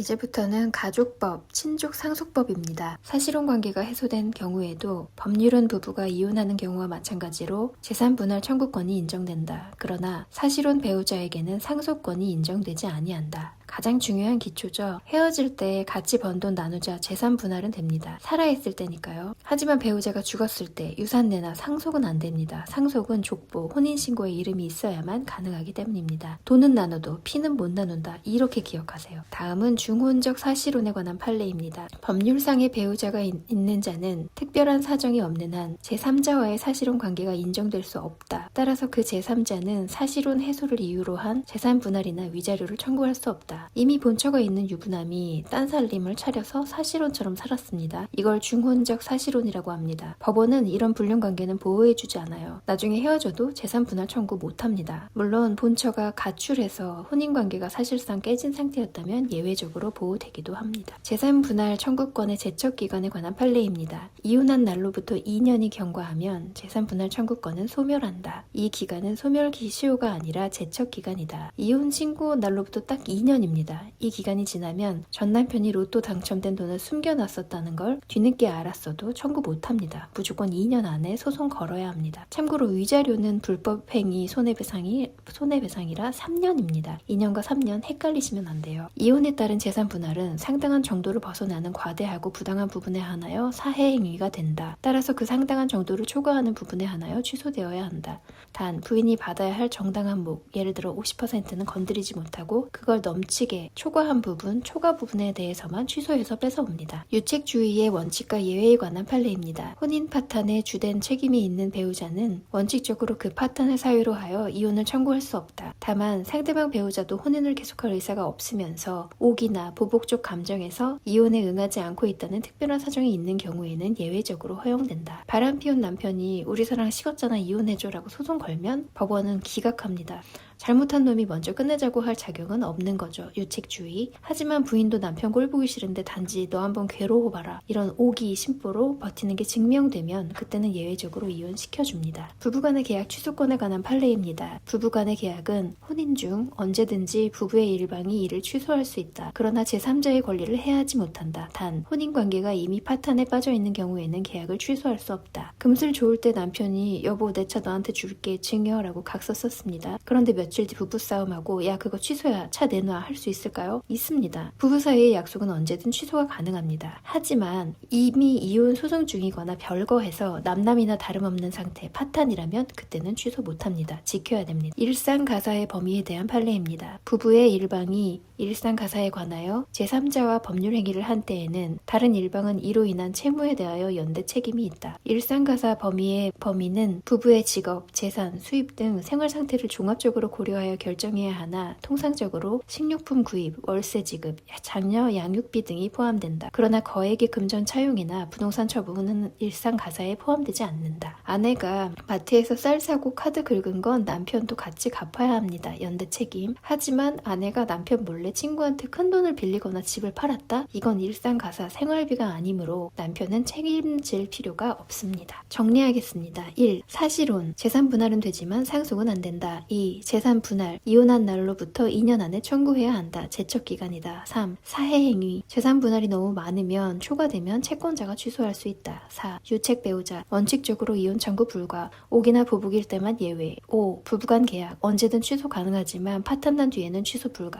이제부터는 가족법, 친족 상속법입니다. 사실혼 관계가 해소된 경우에도 법률은 부부가 이혼하는 경우와 마찬가지로 재산 분할 청구권이 인정된다. 그러나 사실혼 배우자에게는 상속권이 인정되지 아니한다. 가장 중요한 기초죠. 헤어질 때 같이 번 돈 나누자 재산 분할은 됩니다. 살아있을 때니까요. 하지만 배우자가 죽었을 때 유산내나 상속은 안 됩니다. 상속은 족보, 혼인신고에 이름이 있어야만 가능하기 때문입니다. 돈은 나눠도 피는 못 나눈다. 이렇게 기억하세요. 다음은 중혼적 사실혼에 관한 판례입니다. 법률상의 배우자가 있, 있는 자는 특별한 사정이 없는 한 제3자와의 사실혼 관계가 인정될 수 없다. 따라서 그 제3자는 사실혼 해소를 이유로 한 재산 분할이나 위자료를 청구할 수 없다. 이미 본처가 있는 유부남이 딴 살림을 차려서 사실혼처럼 살았습니다. 이걸 중혼적 사실혼이라고 합니다. 법원은 이런 불륜 관계는 보호해주지 않아요. 나중에 헤어져도 재산 분할 청구 못합니다. 물론 본처가 가출해서 혼인 관계가 사실상 깨진 상태였다면 예외적으로 보호되기도 합니다. 재산 분할 청구권의 제척 기간에 관한 판례입니다. 이혼한 날로부터 2년이 경과하면 재산 분할 청구권은 소멸한다. 이 기간은 소멸 기시효가 아니라 제척 기간이다. 이혼 신고 날로부터 딱 2년입니다. 이 기간이 지나면 전 남편이 로또 당첨된 돈을 숨겨놨었다는 걸 뒤늦게 알았어도 청구 못합니다. 무조건 2년 안에 소송 걸어야 합니다. 참고로 위자료는 불법 행위 손해배상이 손해배상이라 3년입니다. 2년과 3년 헷갈리시면 안 돼요. 이혼에 따른 재산 분할은 상당한 정도를 벗어나는 과대하고 부당한 부분에 한하여 사해 행위가 된다. 따라서 그 상당한 정도를 초과하는 부분에 한하여 취소되어야 한다. 단 부인이 받아야 할 정당한 목, 예를 들어 50%는 건드리지 못하고 그걸 넘치 게 초과한 부분, 초과 부분에 대해서만 취소해서 뺏어옵니다. 유책주의의 원칙과 예외에 관한 판례입니다. 혼인 파탄에 주된 책임이 있는 배우자는 원칙적으로 그 파탄을 사유로 하여 이혼을 청구할 수 없다. 다만 상대방 배우자도 혼인을 계속할 의사가 없으면서 오기나 보복적 감정에서 이혼에 응하지 않고 있다는 특별한 사정이 있는 경우에는 예외적으로 허용된다. 바람 피운 남편이 우리 사랑 식었잖아 이혼해줘라고 소송 걸면 법원은 기각합니다. 잘못한 놈이 먼저 끝내자고 할 자격은 없는 거죠. 유책주의. 하지만 부인도 남편 꼴 보기 싫은데 단지 너 한번 괴로워 봐라. 이런 오기 심보로 버티는 게 증명되면 그때는 예외적으로 이혼시켜줍니다. 부부간의 계약 취소권에 관한 판례입니다. 부부간의 계약은 혼인 중 언제든지 부부의 일방이 이를 취소할 수 있다. 그러나 제3자의 권리를 해하지 못한다. 단 혼인 관계가 이미 파탄에 빠져 있는 경우에는 계약을 취소할 수 없다. 금슬 좋을 때 남편이 여보 내 차 너한테 줄게 증여라고 각서 썼습니다. 그런데 며칠 뒤 부부싸움하고 야 그거 취소야 차 내놔 할 수 있을까요? 있습니다. 부부 사이의 약속은 언제든 취소가 가능합니다. 하지만 이미 이혼 소송 중이거나 별거해서 남남이나 다름없는 상태 파탄이라면 그때는 취소 못합니다. 지켜야 됩니다. 일상 가사의 범위에 대한 판례입니다. 부부의 일방이 일상 가사에 관하여 제3자와 법률 행위를 한 때에는 다른 일방은 이로 인한 채무에 대하여 연대 책임이 있다. 일상 가사 범위의 범위는 부부의 직업, 재산, 수입 등 생활 상태를 종합적으로 고 려하여 결정해야 하나 통상적으로 식료품 구입, 월세 지급, 장려 양육비 등이 포함된다. 그러나 거액의 금전 차용이나 부동산 처분은 일상 가사에 포함되지 않는다. 아내가 마트에서 쌀 사고 카드 긁은 건 남편도 같이 갚아야 합니다. 연대 책임. 하지만 아내가 남편 몰래 친구한테 큰 돈을 빌리거나 집을 팔았다? 이건 일상 가사 생활비가 아니므로 남편은 책임질 필요가 없습니다. 정리하겠습니다. 1. 사실혼. 재산 분할은 되지만 상속은 안 된다. 2. 재산 분할. 이혼한 날로부터 2년 안에 청구해야 한다. 제척 기간이다. 3. 사해 행위. 재산 분할이 너무 많으면 초과되면 채권자가 취소할 수 있다. 4. 유책 배우자. 원칙적으로 이혼 청구 불가. 옥이나 부부일 때만 예외. 5. 부부간 계약. 언제든 취소 가능하지만 파탄난 뒤에는 취소 불가.